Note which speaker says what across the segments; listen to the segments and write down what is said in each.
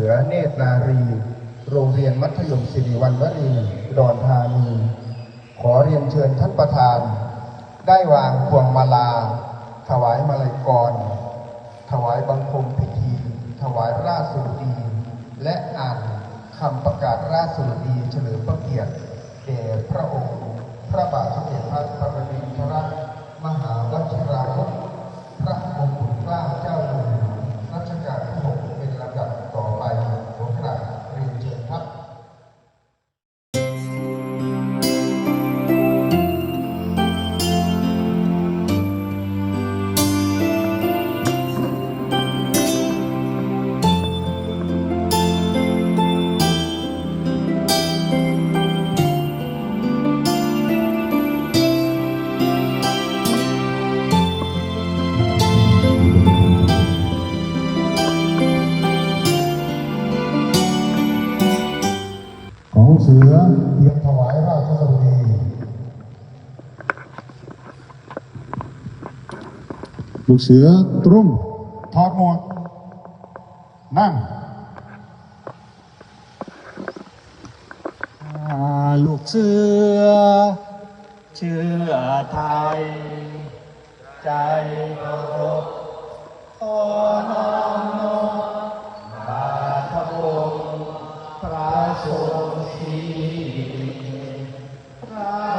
Speaker 1: สือเนตรนารี โรงเรียนมัธยมศิริวัณวรีดอนธานี ขอเรียนเชิญท่านประธาน ได้วางพวงมาลา ถวายมาลัยกร ถวายบังคมพิธี ถวายราชสุดี และอ่านคำประกาศราชสุดีเฉลิมพระเกียรติแด่พระองค์ พระบาทสมเด็จพระปรมินทรมหาวชิราวุธพระมงกุฎเกล้าเจ้าอยู่ เสือตรุ่มถอดหมวกนั่ง
Speaker 2: ลูกเสือ เชื่อไทย ใจเคารพขอน้อมนอบบาทพระองพระทรงศีพระ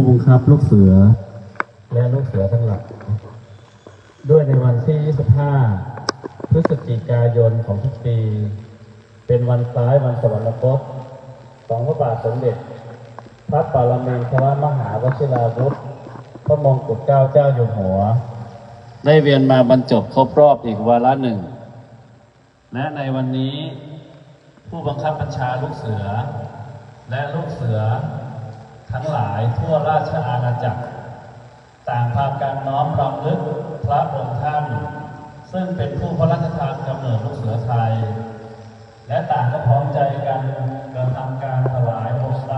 Speaker 2: ผู้บังคับลูกเสือ และลูกเสือทั้งหลายด้วยในวันที่ 25 พฤศจิกายนของทุกปี เป็นวันคล้ายวันสวรรคตของพระบาทสมเด็จ พระปรมินทรมหาวชิราวุธพระมงกุฎเกล้าเจ้าอยู่หัว ได้เวียนมาบรรจบครบรอบอีกวาระหนึ่ง และในวันนี้ผู้บังคับบัญชาลูกเสือ และลูกเสือ ทั้งหลายทั่วราชอาณาจักร ต่างพากันน้อมรำลึกพระองค์ท่าน ซึ่งเป็นผู้พระราชทานกำเนิดลูกเสือไทย และต่างก็พร้อมใจกันกระทำการถวายบทบังค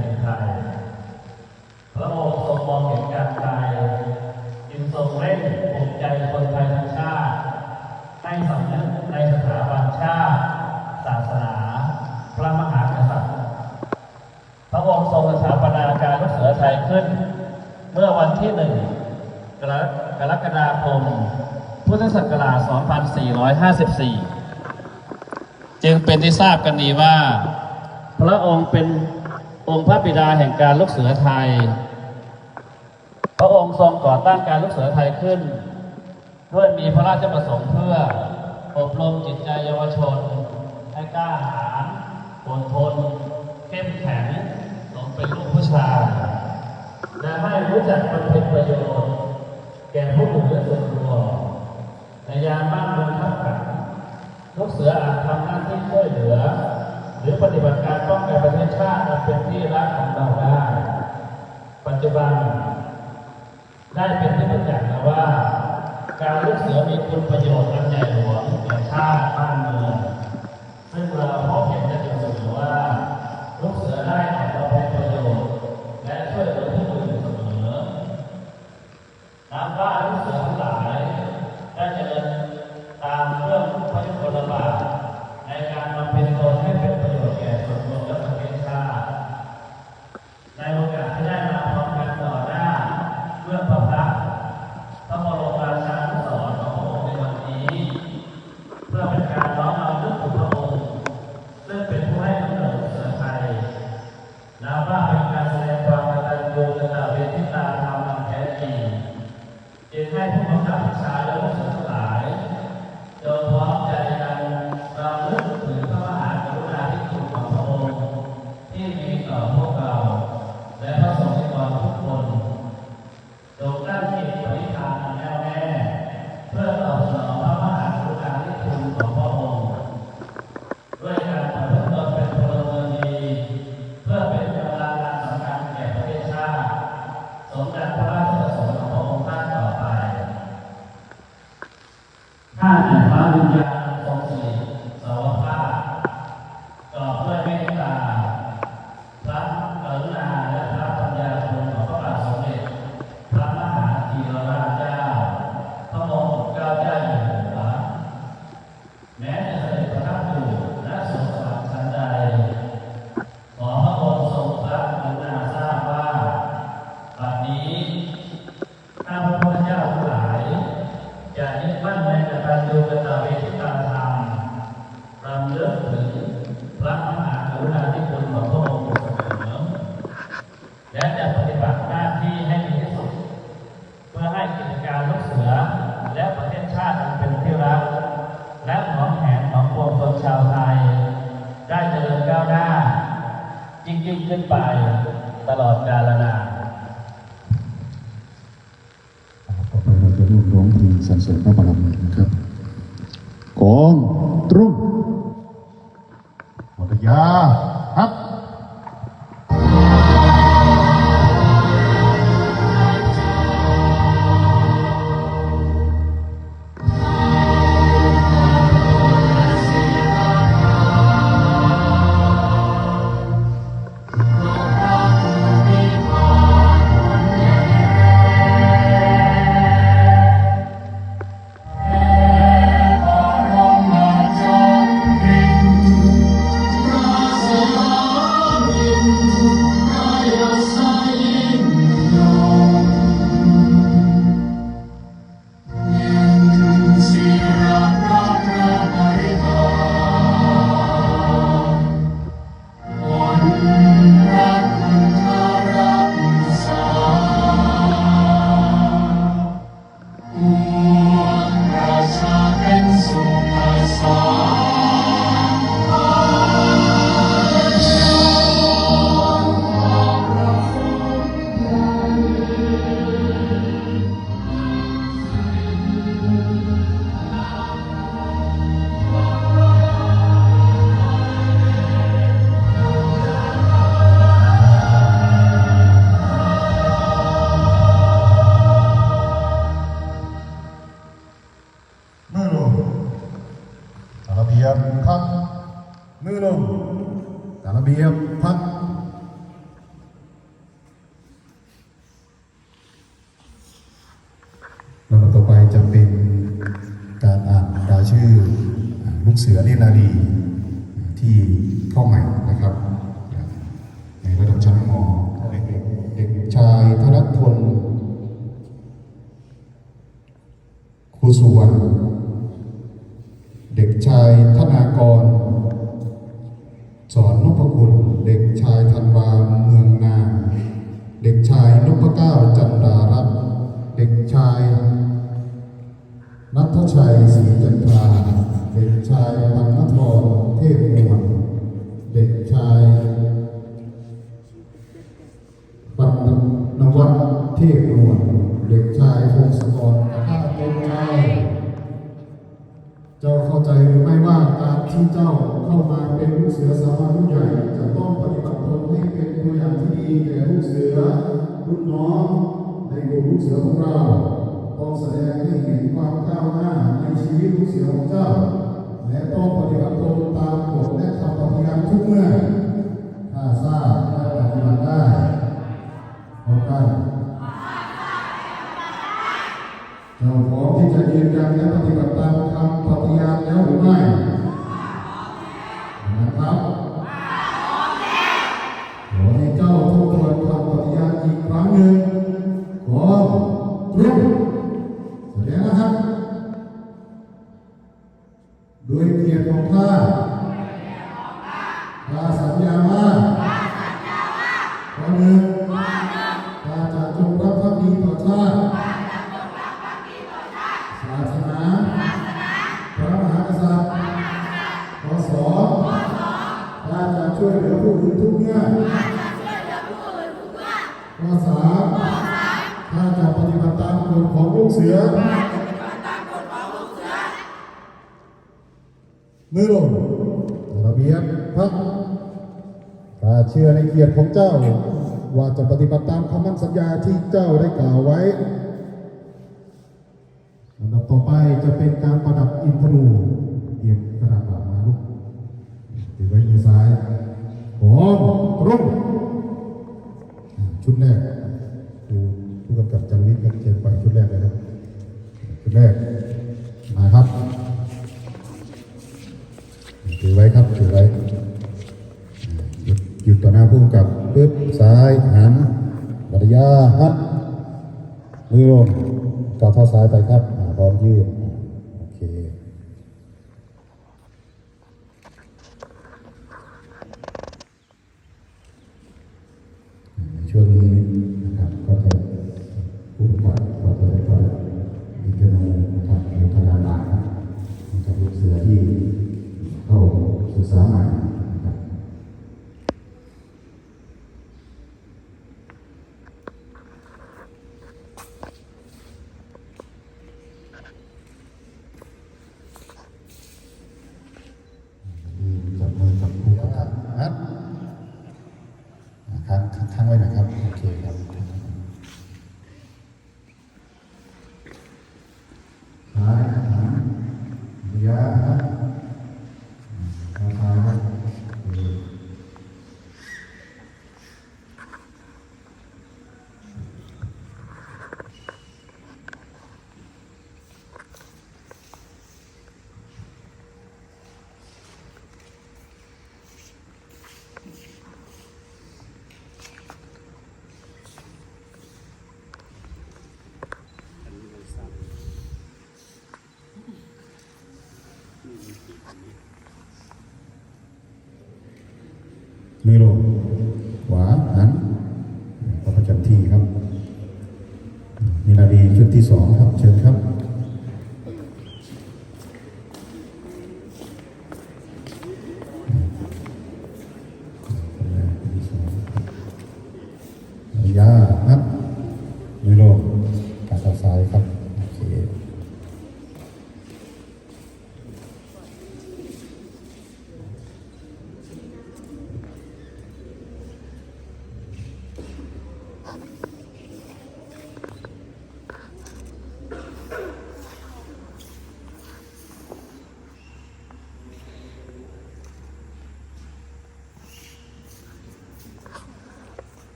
Speaker 2: เป็นใครพระองค์ทรงมองเห็นการตายจึงทรงเร่งปลุกใจคนไทยทั้งชาติ ให้สำนึกในสถาบันชาติ ศาสนา พระมหากษัตริย์ พระองค์ท
Speaker 3: รงสถาปนาการลูเสือไทยขึ้น เมื่อวันที่หนึ่งกรกฎาคม พุทธศักราช 2454 จึงเป็นที่ทราบกันดีว่า พระองค์เป็น องค์พระบิดาแห่งการลูกเสือไทย พระองค์ทรงก่อตั้งการลูกเสือไทยขึ้นด้วยมีพระราชประสงค์เพื่ออบรมจิตใจเยาวชน ให้กล้าหาญอดทนเข้มแข็งสมเป็นลูกผู้ชายและให้รู้จักบำเพ็ญประโยชน์ แก่ผู้อื่นและส่วนรวมในยามบ้านเมืองทับขันลูกเสืออาจทำหน้าที่ช่วยเหลือ หรือปฏิบัติการ ป้องกันประเทศชาติเป็นที่รักของเราได้ ปัจจุบัน ได้เป็นที่ประจักษ์แล้วว่า การลูกเสือมีคุณประโยชน์อันใหญ่หลวงแก่ชาติ
Speaker 4: บ้านเมือง Ela é 我的牙，啊。 สุ
Speaker 5: วร ที่เจ้าเข้ามาเป็นลูกเสือสามัญรุ่นใหญ่ จะต้องปฏิบัติตนให้เป็นตัวอย่างที่ดีแก่ลูกเสือรุ่นน้องในกลุ่มลูกเสือของเราต้องแสดงให้เห็นความก้าวหน้าในชีวิตลูกเสือของเจ้า และต้องปฏิบัติตนตามกฎและคำปฏิญาณทุกเมื่อถ้าทราบและปฏิบัติได้พร้อมกันเจ้าพร้อมที่จะยืนยันและปฏิบัติตามคำปฏิญาณแล้วหรือไม่ วยเหลือผู้อื่นทุกเมื่อข้อสามข้าจะปฏิบัติตามกฎของลูกเสือมือลงระเบียบพักข้าเชื่อในเกียรติของเจ้า ว่าจะปฏิบัติตามคำมั่นสัญญาที่เจ้าได้กล่าวไว้ลำดับต่อไปจะเป็นการประดับอินทนูเตรียมกระดาษปากมาลูกถือไว้มือซ้ายพร้อม รุ่งชุดแรกครูผู้กำกับจันวิทย์กับเจมส์ไปชุดแรกเลยครับ ชุดแรก มาครับ ถือไว้ครับ ถือไว้ หยุดหยุดต่อหน้าพุ่งกับปึ๊บซ้ายหันบัตยาฮัดมือลงก้าวเท้าซ้ายไปครับพร้อมยืด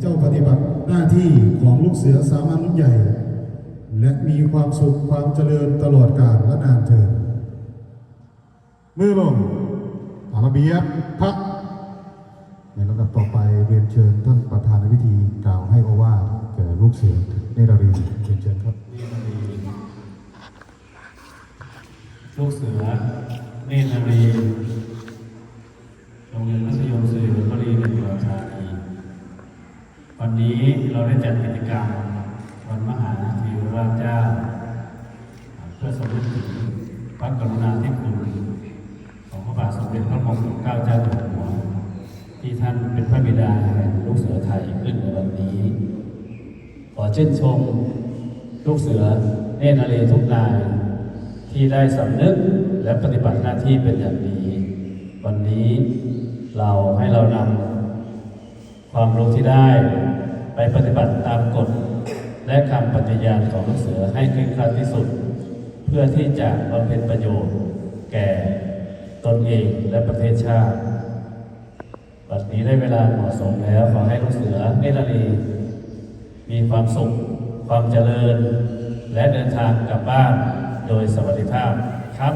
Speaker 5: เจ้าปฏิบัติหน้าที่ของลูกเสือสามัญรุ่นใหญ่ และมีความสุขความเจริญตลอดกาลและนานเถิดมือลงตามระเบียบพักในลำดับต่อไปเรียนเชิญท่านประธานในพิธีกล่าวกเสือเนตรนารีเรียนเชิญครับ
Speaker 4: เนตรนารีลูกเสือเนตรนารี เราได้จัดกิจกรรมวันมหาธีรราชเจ้า เพื่อสำนึกถึงพระกรุณาธิคุณของพระบาทสมเด็จพระมงกุฎเกล้าเจ้าอยู่หัวที่ท่านเป็นพระบิดาแห่งลูกเสือไทยขึ้นในวันนี้ ขอเชื่นชมลูกเสือเนนารีทุกนายที่ได้สำนึกและปฏิบัติหน้าที่เป็นอย่างดี วันนี้เราให้เรานำความรู้ที่ได้ ปปฏิบัติตามกฎ และคำปฏิญาณของลูกเสือให้เคร่งครัดที่สุด เพื่อที่จะบำเพ็ญประโยชน์ แก่ตนเองและประเทศชาติบัดนี้ได้เวลาเหมาะสมแล้วขอให้ลูกเสือเนรนารีมีความสุข ความเจริญ และเดินทางกลับบ้านโดยสวัสดิภาพครับ